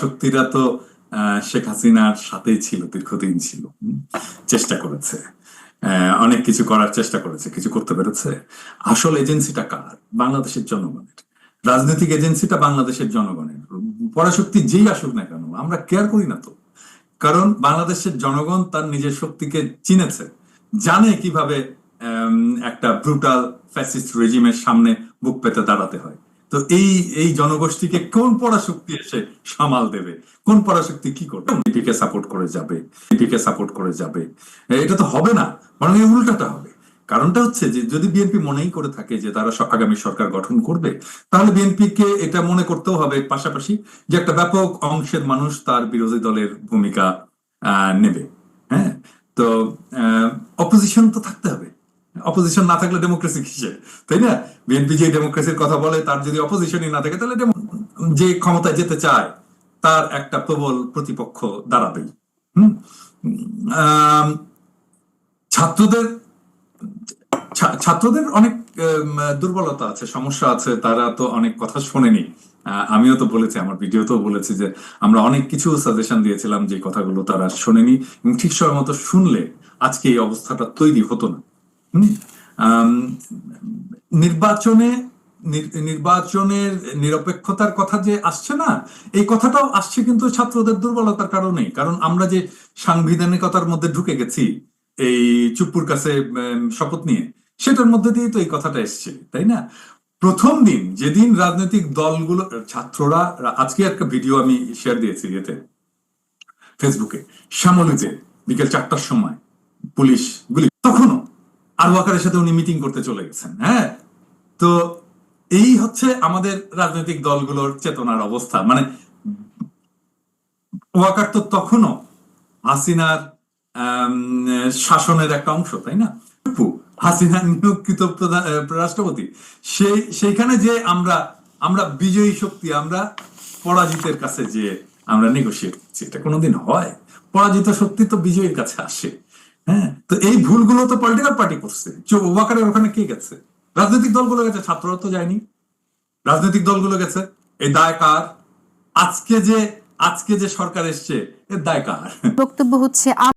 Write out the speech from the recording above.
শক্তিরা তো শেখ হাসিনার সাথেই ছিল, দীর্ঘদিন ছিল চেষ্টা করেছে। অনেক কিছু করার চেষ্টা করেছে, কিছু করতে পেরেছে। আসল এজেন্সিটা কার? বাংলাদেশের জনগণের। রাজনৈতিক এজেন্সিটা বাংলাদেশের জনগণের। পরাশক্তি যেই আসুক না কেন, আমরা কেয়ার করি না তো। কারণ বাংলাদেশের জনগণ তার নিজের শক্তিকে চিনেছে, জানে কীভাবে একটা ব্রুটাল ফ্যাসিস্ট রেজিমের সামনে বুক পেতে দাঁড়াতে হয়। তো এই এই জনগোষ্ঠীকে কোন পরাশক্তি এসে সামাল দেবে? কোন পরাশক্তি কি করবে? বিপিকে সাপোর্ট করে যাবে বিপিকে সাপোর্ট করে যাবে। এটা তো হবে না, বরং এই উল্টাটা হবে। কারণটা হচ্ছে যে, যদি বিএনপি মনেই করে থাকে যে, তারা আগামী সরকার গঠন করবে, তাহলে বিএনপি কে এটা মনে করতেও হবে পাশাপাশি যে, একটা ব্যাপক অংশের মানুষ তার বিরোধী দলের ভূমিকা নেবে। হ্যাঁ? তো অপোজিশন তো থাকতে হবে। অপোজিশন না থাকলে ডেমোক্রেসি কিসের তাই না? বিএনপি যে ডেমোক্রেসির কথা বলে, তার যদি অপোজিশনই না থাকে, তাহলে যে ক্ষমতায় যেতে চায়, তার একটা প্রবল প্রতিপক্ষ দাঁড়াবেই। হুম? ছাত্রদের ছাত্রদের অনেক দুর্বলতা আছে, সমস্যা আছে, তারা তো অনেক কথা শোনেনি। আমিও তো বলেছি, আমার ভিডিওতেও বলেছি যে আমরা অনেক কিছু সাজেশন দিয়েছিলাম যে কথাগুলো তারা শোনেনি। এবং ঠিক সময় মতো শুনলে আজকে এই অবস্থাটা তৈরি হতো না। নির্বাচনে নির্বাচনের নিরপেক্ষতার কথা যে আসছে না, এই কথাটাও আসছে কিন্তু ছাত্রদের দুর্বলতার কারণে কারণ আমরা যে সাংবিধানিকতার মধ্যে ঢুকে গেছি, এই চুপ্পুর কাছে শপথ নিয়ে, সেটার মধ্যে দিয়ে তো এই কথাটা এসছে, তাই না? প্রথম দিন, যেদিন রাজনৈতিক দলগুলো, ছাত্ররা, আজকে একটা ভিডিও আমি শেয়ার দিয়েছি এতে ফেসবুকে শ্যামলীতে, বিকেল চারটার সময়, পুলিশ গুলি, তখনও আরও আকারের সাথে উনি মিটিং করতে চলে গেছেন হ্যাঁ? তো এই হচ্ছে আমাদের রাজনৈতিক দলগুলোর চেতনার অবস্থা। মানে ওয়াকার তো তখনও হাসিনার শাসনের একটা অংশ, তাই না? হাসিনা নিয়োগকৃত রাষ্ট্রপতি। সেই, সেইখানে যে আমরা আমরা বিজয়ী শক্তি, আমরা পরাজিতের কাছে যে আমরা নেগোসিয়েট করছি, এটা কোনোদিন হয়? পরাজিত শক্তি তো বিজয়ীর কাছে আসে। হ্যাঁ তো এই ভুলগুলো তো পলিটিক্যাল পার্টি করছে। ওয়াকারের ওখানে কে গেছে? রাজনৈতিক দলগুলো গেছে, ছাত্ররা তো যায়নি। রাজনৈতিক দলগুলো গেছে এই দায় কার? আজকে যে আজকে যে সরকার এসছে এর দায় কার? বক্তব্য হচ্ছে